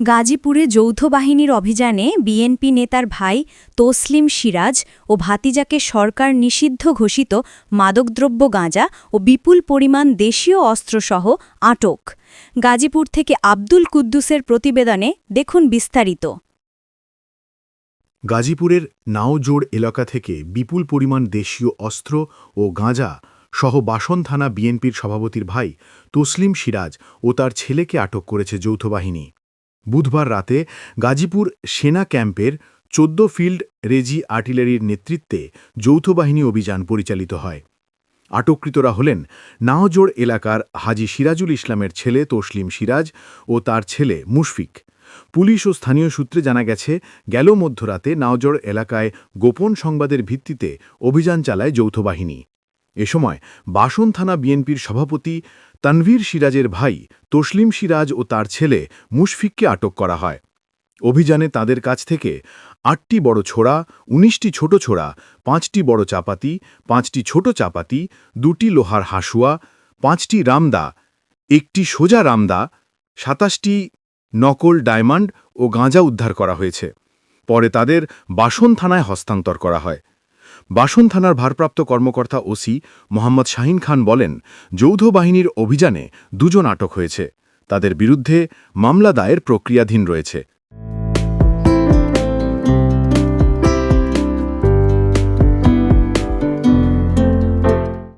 গাজীপুরে যৌথ বাহিনীর অভিযানে বিএনপি নেতার ভাই তসলিম সিরাজ ও ভাতিজাকে সরকার নিষিদ্ধ ঘোষিত মাদকদ্রব্য গাঁজা ও বিপুল পরিমাণ দেশীয় অস্ত্রসহ আটক। গাজীপুর থেকে আব্দুল কুদ্দুসের প্রতিবেদনে দেখুন বিস্তারিত। গাজীপুরের নাওজোড় এলাকা থেকে বিপুল পরিমাণ দেশীয় অস্ত্র ও গাঁজা সহ বাসন থানা বিএনপির সভাপতির ভাই তসলিম সিরাজ ও তার ছেলেকে আটক করেছে যৌথ বাহিনী। বুধবার রাতে গাজীপুর সেনা ক্যাম্পের চোদ্দ ফিল্ড রেজি আর্টিলারির নেতৃত্বে যৌথ বাহিনী অভিযান পরিচালিত হয়। আটককৃতরা হলেন নাওজোড় এলাকার হাজি সিরাজুল ইসলামের ছেলে তসলিম সিরাজ ও তার ছেলে মুশফিক। পুলিশ ও স্থানীয় সূত্রে জানা গেছে, গেল মধ্যরাতে নাওজোড় এলাকায় গোপন সংবাদের ভিত্তিতে অভিযান চালায় যৌথ বাহিনী। এ সময় বাসন থানা বিএনপির সভাপতি তানভীর সিরাজের ভাই তসলিম সিরাজ ও তার ছেলে মুশফিককে আটক করা হয়। অভিযানে তাদের কাছ থেকে আটটি বড় ছোড়া, উনিশটি ছোট ছোড়া, পাঁচটি বড় চাপাতি, পাঁচটি ছোট চাপাতি, দুটি লোহার হাসুয়া, পাঁচটি রামদা, একটি সোজা রামদা, সাতাশটি নকল ডায়মন্ড ও গাঁজা উদ্ধার করা হয়েছে। পরে তাদের বাসন থানায় হস্তান্তর করা হয়। বাসন থানার ভারপ্রাপ্ত কর্মকর্তা ওসি মোহাম্মদ শাহিন খান বলেন, যৌথ বাহিনীর অভিযানে দুজন আটক হয়েছে। তাদের বিরুদ্ধে মামলা দায়ের প্রক্রিয়াধীন রয়েছে।